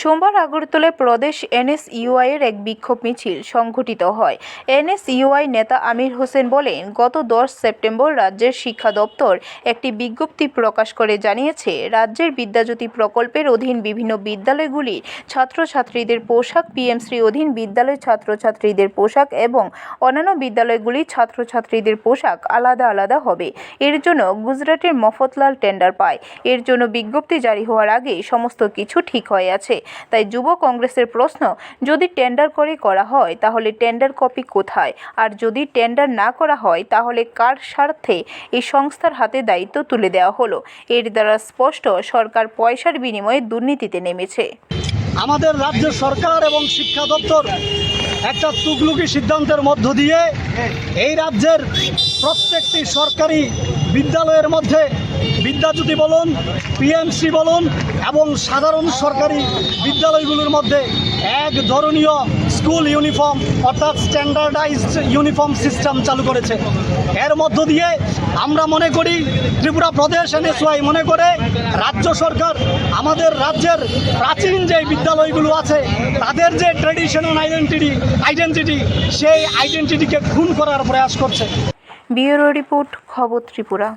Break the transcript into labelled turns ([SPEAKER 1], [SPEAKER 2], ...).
[SPEAKER 1] সোমবার আগরতলায় প্রদেশ এনএসইউআই এর এক বিক্ষোভ মিছিল সংঘটিত হয়। এনএসইউআই নেতা আমির হোসেন বলেন, গত দশ সেপ্টেম্বর রাজ্যের শিক্ষা দপ্তর একটি বিজ্ঞপ্তি প্রকাশ করে জানিয়েছে, রাজ্যের বিদ্যাজ্যোতি প্রকল্পের অধীন বিভিন্ন বিদ্যালয়গুলির ছাত্রছাত্রীদের পোশাক পিএমসি অধীন বিদ্যালয় ছাত্রছাত্রীদের পোশাক এবং অন্যান্য বিদ্যালয়গুলির ছাত্রছাত্রীদের পোশাক আলাদা আলাদা হবে। এর জন্য গুজরাটের মফতলাল টেন্ডার পায়। এর জন্য বিজ্ঞপ্তি জারি হওয়ার আগে সমস্ত কিছু ঠিক হয়ে আছে। তাই যুব কংগ্রেসের প্রশ্ন, যদি টেন্ডার করে করা হয়, তাহলে টেন্ডার কপি কোথায়? আর যদি টেন্ডার না করা হয়, তাহলে কার স্বার্থে? এই সংস্থার হাতে দায়িত্ব তুলে দেওয়া হলো। এর দ্বারা স্পষ্ট, সরকার পয়সার বিনিময়ে দুর্নীতিতে নেমেছে।
[SPEAKER 2] আমাদের রাজ্য সরকার এবং শিক্ষা দপ্তর একটা তুগলুকি সিদ্ধান্তের মধ্য দিয়ে এই রাজ্যের প্রত্যেকটি সরকারি বিদ্যালয়ের মধ্যে বিদ্যাজ্যোতি বলুন, পিএমসি বলুন এবং সাধারণ সরকারি বিদ্যালয়গুলোর মধ্যে এক ধরনীয় স্কুল ইউনিফর্ম অর্থাৎ স্ট্যান্ডার্ডাইজড ইউনিফর্ম সিস্টেম চালু করেছে। এর মধ্য দিয়ে আমরা মনে করি ত্রিপুরা প্রদেশ এনএসওয়াই মনে করে রাজ্য সরকার আমাদের রাজ্যের প্রাচীন যে বিদ্যালয়গুলো আছে, তাদের যে ট্রেডিশনাল আইডেন্টিটি আইডেন্টিটি সেই আইডেন্টিটিকে খুন করার প্রয়াস করছে।
[SPEAKER 1] ব্যুরো রিপোর্ট, খবর ত্রিপুরা।